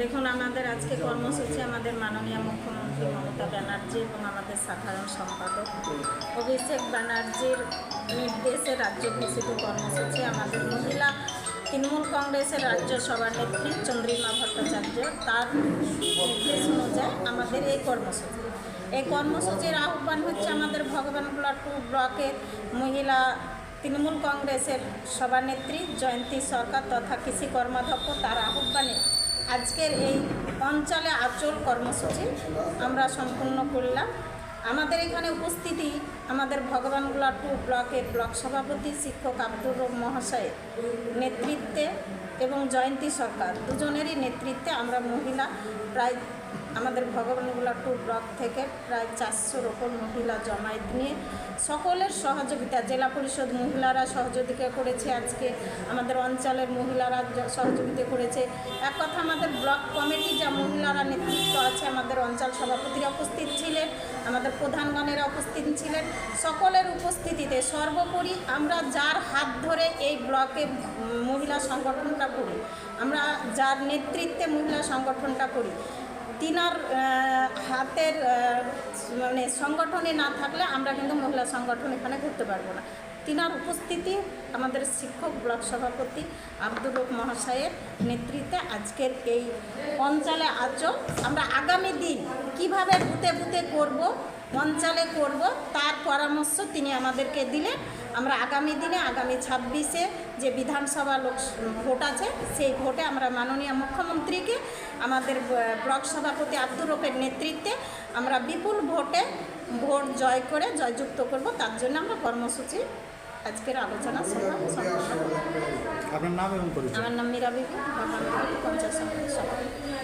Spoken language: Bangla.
দেখুন, আমাদের আজকে কর্মসূচি আমাদের মাননীয় মুখ্যমন্ত্রী মমতা ব্যানার্জি এবং আমাদের সাধারণ সম্পাদক অভিষেক ব্যানার্জির নির্দেশে রাজ্য ঘোষিত কর্মসূচি। আমাদের মহিলা তৃণমূল কংগ্রেসের রাজ্য সভানেত্রী চন্দ্রিমা ভট্টাচার্য তার নির্দেশ অনুযায়ী আমাদের এই কর্মসূচি। এই কর্মসূচির আহ্বান হচ্ছে আমাদের ভগবানগোলা টু ব্লকের মহিলা তৃণমূল কংগ্রেসের সভানেত্রী জয়ন্তী সরকার তথা কৃষি কর্মাধ্যক্ষ। তার আহ্বানে আজকের এই অঞ্চলে আচল কর্মসূচি আমরা সম্পূর্ণ করলাম। আমাদের এখানে উপস্থিতি আমাদের ভগবানগোলা টু ব্লকের ব্লক সভাপতি শিক্ষক আব্দুর মহাশয়ের নেতৃত্বে এবং জয়ন্তী সরকার। দুজনেরই নেতৃত্বে আমরা মহিলা প্রায় আমাদের ভগবানগোলা টু ব্লক থেকে প্রায় চারশোর ওপর মহিলা জমায়েত নিয়ে সকলের সহযোগিতা, জেলা পরিষদ মহিলারা সহযোগিতা করেছে, আজকে আমাদের অঞ্চলের মহিলারা সহযোগিতা করেছে। এক কথা, আমাদের ব্লক কমিটি যা মহিলারা নেতৃত্ব আছে, আমাদের অঞ্চল সভাপতিরা উপস্থিত ছিলেন। আমাদের প্রধানগণেরা উপস্থিত ছিলেন। সকলের উপস্থিতিতে সর্বোপরি আমরা যার হাত ধরে এই ব্লকে মহিলা সংগঠনটা করি, আমরা যার নেতৃত্বে মহিলা সংগঠনটা করি, তিনার হাতের মানে সংগঠনে না থাকলে আমরা কিন্তু মহিলা সংগঠন এখানে করতে পারব না। তিনার উপস্থিতি আমাদের শিক্ষক ব্লক সভাপতি আব্দুল রব মহাশয়ের নেতৃত্বে আজকের এই অঞ্চলে আজও আমরা আগামী দিন কীভাবে বুতে বুতে করব অঞ্চলে করব। তার পরামর্শ তিনি আমাদেরকে দিলেন। আমরা আগামী দিনে আগামী ছাব্বিশে যে বিধানসভা লোক ভোট আছে সেই ভোটে আমরা মাননীয় মুখ্যমন্ত্রীকে আমাদের ব্লক সভাপতি আব্দুর রফের নেতৃত্বে আমরা বিপুল ভোটে ভোট জয় করে জয়যুক্ত করব। তার জন্য আমরা কর্মসূচি আজকের আলোচনা সভা আমার নাম মীরা বিবি পঞ্চায়েত সভাপতি।